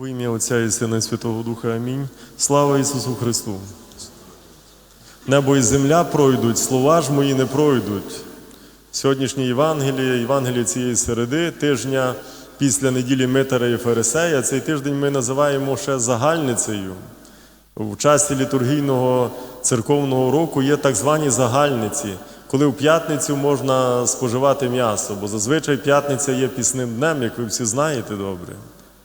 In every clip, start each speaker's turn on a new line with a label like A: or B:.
A: У ім'я Отця і Сина і Святого Духа Амінь. Слава Ісусу Христу. Небо і земля пройдуть, слова ж мої не пройдуть. Сьогоднішнє Євангеліє, Євангеліє цієї середи, тижня після неділі Митара і Фарисея, цей тиждень ми називаємо ще загальницею. В часі літургійного церковного року є так звані загальниці, коли в п'ятницю можна споживати м'ясо, бо зазвичай п'ятниця є пісним днем, як ви всі знаєте добре.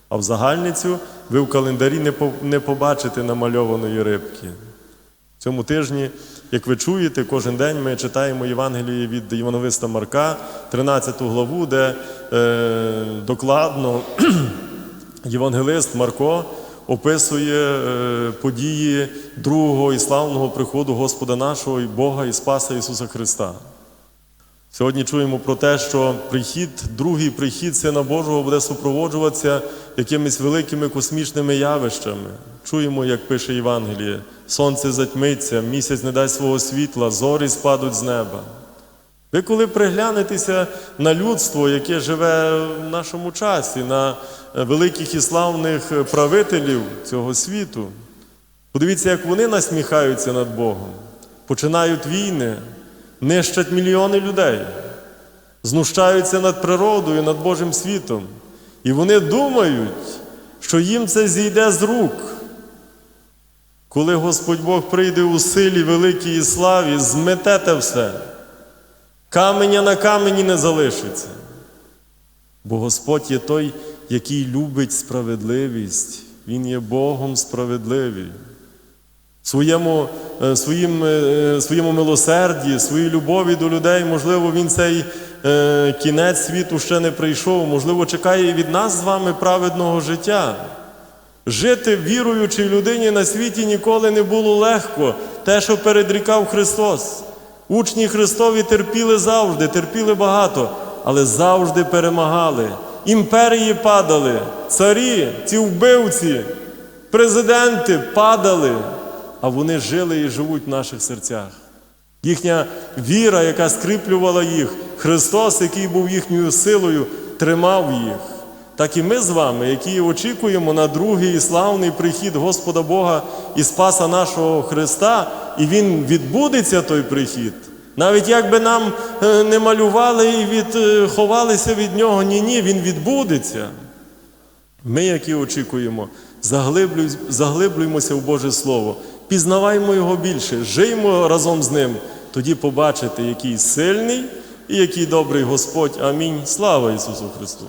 A: А в загальницю ви в календарі не побачите намальованої рибки. В цьому тижні, як ви чуєте, кожен день ми читаємо Євангеліє від Івановиста Марка, 13 главу, де е, докладно євангелист Марко описує е, події другого і славного приходу Господа нашого і Бога і Спаса Ісуса Христа. Сьогодні чуємо про те, що прихід, другий прихід Сина Божого буде супроводжуватися якимись великими космічними явищами. Чуємо, як пише Євангеліє: сонце затьмиться, місяць не дасть свого світла, зорі спадуть з неба. Ви коли приглянетеся на людство, яке живе в нашому часі, на великих і славних правителів цього світу, подивіться, як вони насміхаються над Богом, починають війни, нищать мільйони людей, знущаються над природою, над Божим світом. І вони думають, що їм це зійде з рук. Коли Господь Бог прийде у силі великій славі, змете те все. Каменя на камені не залишиться. Бо Господь є той, який любить справедливість. Він є Богом справедливий. Своєму, е, своїм, е, своєму милосерді, своїй любові до людей, можливо, він цей е, кінець світу ще не прийшов, можливо, чекає від нас з вами праведного життя. Жити віруючій людині на світі ніколи не було легко, те, що передрікав Христос. Учні Христові терпіли завжди, терпіли багато, але завжди перемагали. Імперії падали, царі, ці вбивці, президенти падали, а вони жили і живуть в наших серцях. Їхня віра, яка скріплювала їх, Христос, який був їхньою силою, тримав їх. Так і ми з вами, які очікуємо на другий і славний прихід Господа Бога і Спаса нашого Христа, і Він відбудеться той прихід. Навіть як би нам е, не малювали і від, е, від нього, ні, ні, він відбудеться. Ми, які очікуємо, заглиблюємося в Боже Слово, пізнаваймо Його більше, жиймо разом з Ним. Тоді побачите, який сильний і який добрий Господь. Амінь. Слава Ісусу Христу!